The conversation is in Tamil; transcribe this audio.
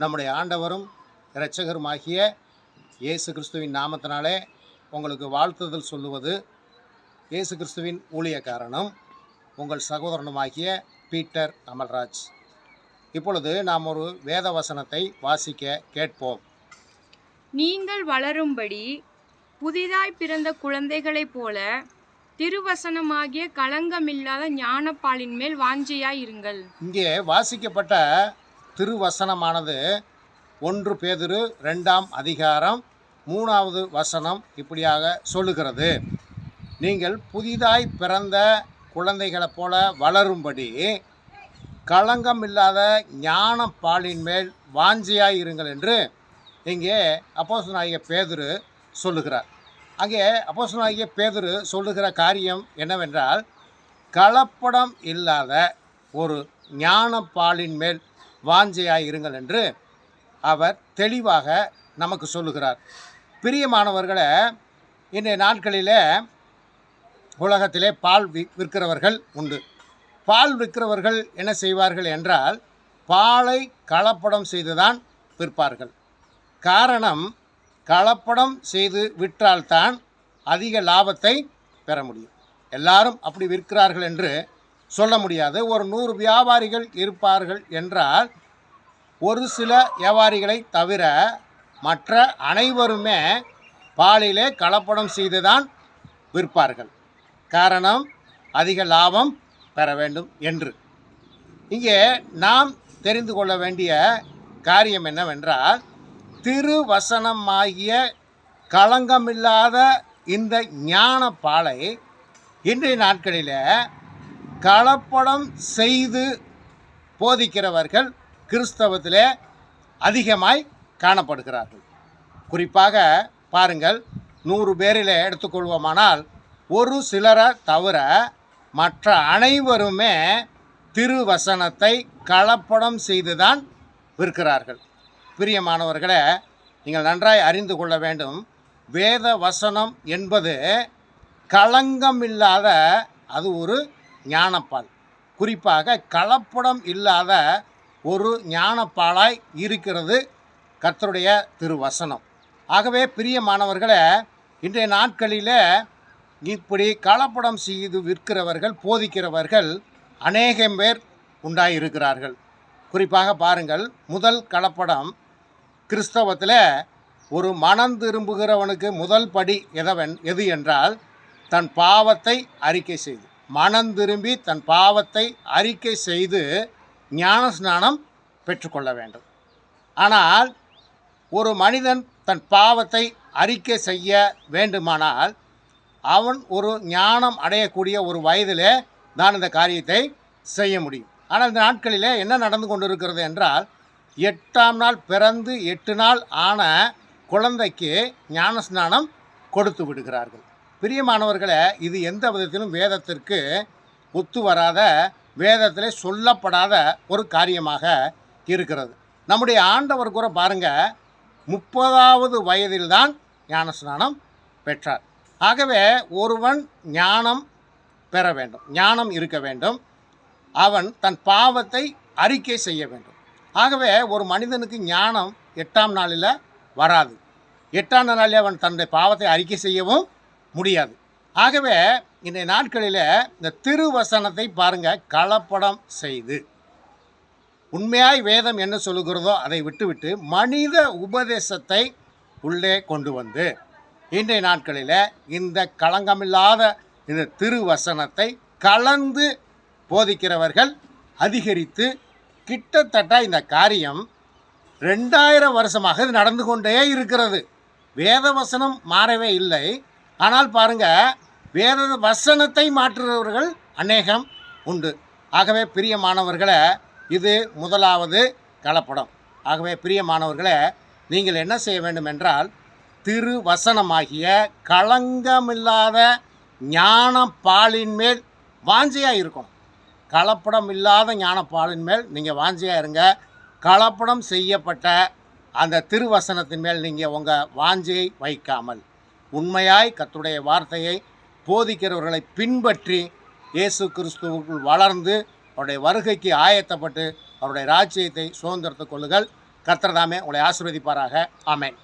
நம்முடைய ஆண்டவரும் இரட்சகருமாகிய இயேசு கிறிஸ்துவின் நாமத்தினாலே உங்களுக்கு வாழ்த்துதல் சொல்லுவது. இயேசு கிறிஸ்துவின் ஊழியக்காரனும் உங்கள் சகோதரனுமாகிய பீட்டர் அமல்ராஜ். இப்பொழுது நாம் ஒரு வேத வசனத்தை வாசிக்க கேட்போம். நீங்கள் வளரும்படி புதிதாய் பிறந்த குழந்தைகளைப் போல திருவசனமாகிய களங்கமில்லாத ஞானப்பாலின் மேல் வாஞ்சையாய் இருங்கள். இங்கே வாசிக்கப்பட்ட திருவசனமானது ஒன்று பேதுரு ரெண்டாம் அதிகாரம் மூணாவது வசனம் இப்படியாக சொல்லுகிறது. நீங்கள் புதிதாய் பிறந்த குழந்தைகளைப் போல வளரும்படி களங்கம் இல்லாத ஞான பாலின் மேல் வாஞ்சியாய் இருங்கள் என்று இங்கே அப்போஸ்தலனாகிய பேதுரு சொல்லுகிறார். அங்கே அப்போஸ்தலனாகிய பேதுரு சொல்லுகிற காரியம் என்னவென்றால் கலப்படம் இல்லாத ஒரு ஞான பாலின் மேல் வாஞ்சையாய் இருங்கள் என்று அவர் தெளிவாக நமக்கு சொல்லுகிறார். பிரியமானவர்களை இன்றைய நாட்களிலே உலகத்திலே பால் வி விற்கிறவர்கள் உண்டு. பால் விற்கிறவர்கள் என்ன செய்வார்கள் என்றால் பாலை கலப்படம் செய்துதான் விற்பார்கள். காரணம் கலப்படம் செய்து விற்றால்தான் அதிக லாபத்தை பெற முடியும். எல்லாரும் அப்படி விற்கிறார்கள் என்று சொல்ல முடியாது. ஒரு நூறு வியாபாரிகள் இருப்பார்கள் என்றால் ஒரு சில வியாபாரிகளை தவிர மற்ற அனைவருமே பாலிலே கலப்படம் செய்துதான் விற்பார்கள். காரணம் அதிக லாபம் பெற வேண்டும் என்று. இங்கே நாம் தெரிந்து கொள்ள வேண்டிய காரியம் என்னவென்றால் திருவசனமாகிய களங்கமில்லாத இந்த ஞான பாலை இன்றைய நாட்களில் கலப்படம் செய்து போதிக்கிறவர்கள் கிறிஸ்தவத்திலே அதிகமாய் காணப்படுகிறார்கள். குறிப்பாக பாருங்கள் நூறு பேரில் எடுத்துக்கொள்வோமானால் ஒரு சிலரை தவிர மற்ற அனைவருமே திருவசனத்தை கலப்படம் செய்துதான் விற்கிறார்கள் பிரியமானவர்களே நீங்கள் நன்றாய் அறிந்து கொள்ள வேண்டும் வேத வசனம் என்பது களங்கம் இல்லாத அது ஒரு ஞானப்பால். குறிப்பாக கலப்படம் இல்லாத ஒரு ஞானப்பாலாய் இருக்கிறது கர்த்தருடைய திருவசனம். ஆகவே பிரியமானவர்களே இன்றைய நாட்களில் இப்படி கலப்படம் செய்து விற்கிறவர்கள் போதிக்கிறவர்கள் அநேகம் பேர் உண்டாயிருக்கிறார்கள். குறிப்பாக பாருங்கள் முதல் கலப்படம் கிறிஸ்தவத்தில் ஒரு மனம் திரும்புகிறவனுக்கு முதல் படி எதவன் எது என்றால் தன் பாவத்தை அறிக்கை செய்து. மனம் திரும்பி தன் பாவத்தை அறிக்கை செய்து ஞான ஸ்நானம் பெற்றுக்கொள்ள வேண்டும். ஆனால் ஒரு மனிதன் தன் பாவத்தை அறிக்கை செய்ய வேண்டுமானால் அவன் ஒரு ஞானம் அடையக்கூடிய ஒரு வயதிலே தான் இந்த காரியத்தை செய்ய முடியும். ஆனால் இந்த நாட்களிலே என்ன நடந்து கொண்டிருக்கிறது என்றால் எட்டாம் நாள் பிறந்து எட்டு நாள் ஆன குழந்தைக்கு ஞான ஸ்நானம் கொடுத்து விடுகிறார்கள். பிரியமானவர்களை இது எந்த விதத்திலும் வேதத்திற்கு ஒத்து வராத வேதத்தில் சொல்லப்படாத ஒரு காரியமாக இருக்கிறது. நம்முடைய ஆண்டவர் கூட பாருங்க முப்பதாவது வயதில்தான் ஞானஸ்நானம் பெற்றார். ஆகவே ஒருவன் ஞானம் பெற வேண்டும் ஞானம் இருக்க வேண்டும். அவன் தன் பாவத்தை அறிக்கை செய்ய வேண்டும். ஆகவே ஒரு மனிதனுக்கு ஞானம் எட்டாம் நாளில் வராது. எட்டாம் நாளில் அவன் தன்னுடைய பாவத்தை அறிக்கை செய்யவும் முடியாது. ஆகவே இன்றைய நாட்களில் இந்த திருவசனத்தை பாருங்க கலப்படம் செய்து. உண்மையாய் வேதம் என்ன சொல்லுகிறதோ அதை விட்டுவிட்டு மனித உபதேசத்தை உள்ளே கொண்டு வந்து இன்றைய நாட்களில் இந்த களங்கமில்லாத இந்த திருவசனத்தை கலந்து போதிக்கிறவர்கள் அதிகரித்து கிட்டத்தட்ட இந்த காரியம் ரெண்டாயிரம் வருஷமாக இது நடந்து கொண்டே இருக்கிறது. வேத வசனம் மாறவே இல்லை. ஆனால் பாருங்க வேத வசனத்தை மாற்றுகிறவர்கள் அநேகம் உண்டு. ஆகவே பிரியமானவர்களை இது முதலாவது கலப்படம். ஆகவே பிரியமானவர்களை நீங்கள் என்ன செய்ய வேண்டும் என்றால் திருவசனமாகிய களங்கமில்லாத ஞான பாலின் மேல் வாஞ்சையாக இருக்கணும். கலப்படம் இல்லாத ஞானப்பாலின் மேல் நீங்கள் வாஞ்சியாக இருங்க. கலப்படம் செய்யப்பட்ட அந்த திருவசனத்தின் மேல் நீங்கள் உங்கள் வாஞ்சையை வைக்காமல். உண்மையாய் கத்துடைய வார்த்தையை போதிக்கிறவர்களை பின்பற்றி இயேசு கிறிஸ்துவுக்குள் வளர்ந்து அவருடைய வருகைக்கு ஆயத்தப்பட்டு அவருடைய ராஜ்யத்தை சுதந்திரத்துக் கொள்ளுங்கள். கர்த்தர் உங்களை ஆசீர்வதிப்பாராக. ஆமேன்.